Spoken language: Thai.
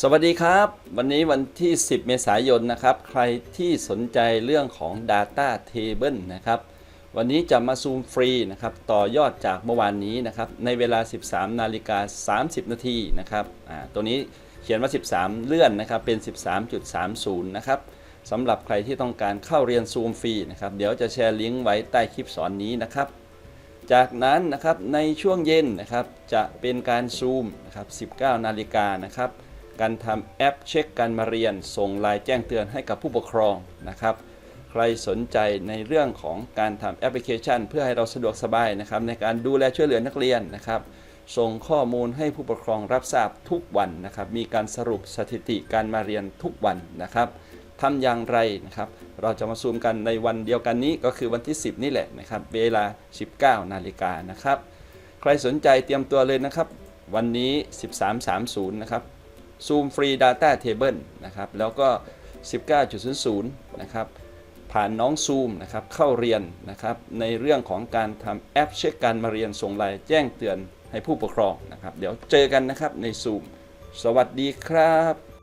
สวัสดีครับ วันนี้วันที่ 10 เมษายนนะครับ ใครที่สนใจเรื่องของ Data Table นะครับ วันนี้จะมาซูมฟรีนะครับ ต่อยอดจากเมื่อวานนี้นะครับ ในเวลา 13 นาฬิกา 30 นาทีนะครับอ่าตัวนี้เขียนว่า 13 เลื่อนนะครับ เป็น 13.30 นะครับสำหรับใครที่ต้องการเข้าเรียนซูมฟรีนะครับ เดี๋ยวจะแชร์ลิงก์ไว้ใต้คลิปสอนนี้นะครับ จากนั้นนะครับในช่วงเย็นนะครับจะเป็นการซูมนะครับ 19 นาฬิกานะครับ การทำแอปเช็คการมาเรียน ส่งลน์แจ้งเตือนให้กับผู้ปกครองนะครับ ใครสนใจในเรื่องของการทำแอปพลิเคชัน เพื่อให้เราสะดวกสบายนะครับ ในการดูแลช่วยเหลือนักเรียนนะครับ ส่งข้อมูลให้ผู้ปกครองรับทราบทุกวันนะครับ มีการสรุปสถิติการมาเรียนทุกวันนะครับทำอย่างไรนะครับ เราจะมาซูมกันในวันเดียวกันนี้ก็คือวันที่ 10 นี่แหละนะครับ เวลา 19 นาฬิกานะครับ ใครสนใจเตรียมตัวเลยนะครับ วันนี้ 13.30 นะครับ ซูมฟรี Data Table นะครับ แล้วก็ 19.00 นะครับ ผ่านน้องซูมนะครับ เข้าเรียนนะครับ ในเรื่องของการทำแอปเช็คการมาเรียนส่งไลน์แจ้งเตือนให้ผู้ปกครองนะครับ เดี๋ยวเจอกันนะครับในซูมสวัสดีครับ